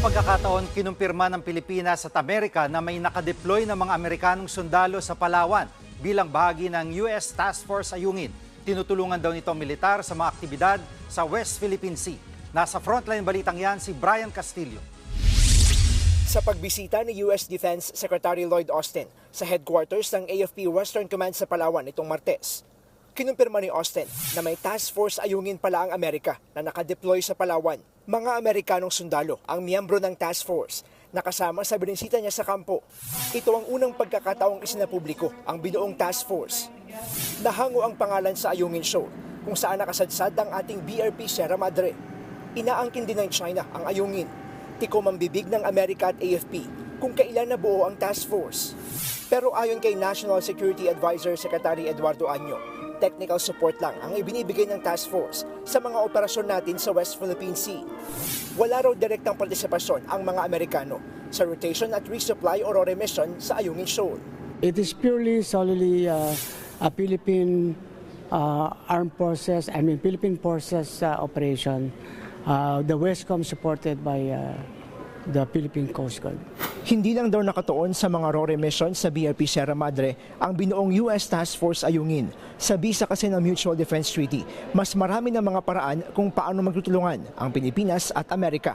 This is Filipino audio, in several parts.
pagkakataon, kinumpirma ng Pilipinas at Amerika na may nakadeploy ng mga Amerikanong sundalo sa Palawan bilang bahagi ng US Task Force Ayungin. Tinutulungan daw nito militar sa mga aktibidad sa West Philippine Sea. Nasa frontline balitang yan si Brian Castillo. Sa pagbisita ni US Defense Secretary Lloyd Austin sa headquarters ng AFP Western Command sa Palawan itong Martes, kinumpirma ni Austin na may task force ayungin pala ang Amerika na nakadeploy sa Palawan. Mga Amerikanong sundalo ang miyembro ng task force na kasama sa binisita niya sa kampo. Ito ang unang pagkakataong isinapubliko ang binuong task force. Nahango ang pangalan sa Ayungin Show kung saan nakasadsad ang ating BRP Sierra Madre. Inaangkin din ng China ang Ayungin tikom ang bibig ng Amerika at AFP kung kailan nabuo ang task force. Pero ayon kay National Security Advisor Secretary Eduardo Año, technical support lang ang ibinibigay ng task force sa mga operasyon natin sa West Philippine Sea. Wala raw direktang partisipasyon ang mga Amerikano sa rotation at resupply or remission sa Ayungin Shoal. It is purely solely uh, a Philippine uh, armed forces, I mean Philippine forces uh, operation. Uh, the Westcom supported by uh, the Philippine Coast Guard. Hindi lang daw nakatuon sa mga RORE mission sa BRP Sierra Madre ang binuong US Task Force Ayungin. Sa bisa kasi ng Mutual Defense Treaty, mas marami ng mga paraan kung paano magtutulungan ang Pilipinas at Amerika.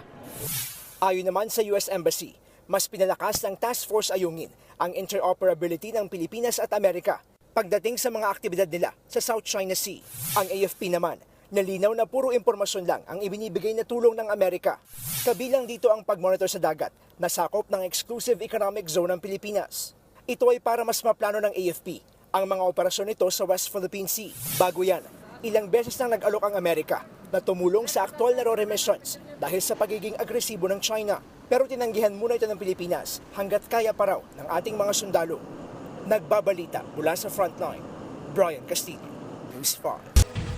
Ayon naman sa US Embassy, mas pinalakas ng Task Force Ayungin ang interoperability ng Pilipinas at Amerika pagdating sa mga aktibidad nila sa South China Sea. Ang AFP naman, nalinaw na puro impormasyon lang ang ibinibigay na tulong ng Amerika. Kabilang dito ang pagmonitor sa dagat na sakop ng Exclusive Economic Zone ng Pilipinas. Ito ay para mas maplano ng AFP ang mga operasyon nito sa West Philippine Sea. Bago yan, ilang beses nang nag-alok ang Amerika na tumulong sa aktual na RORE missions dahil sa pagiging agresibo ng China. Pero tinanggihan muna ito ng Pilipinas hanggat kaya pa raw ng ating mga sundalo. Nagbabalita mula sa frontline, Brian Castillo, News 5.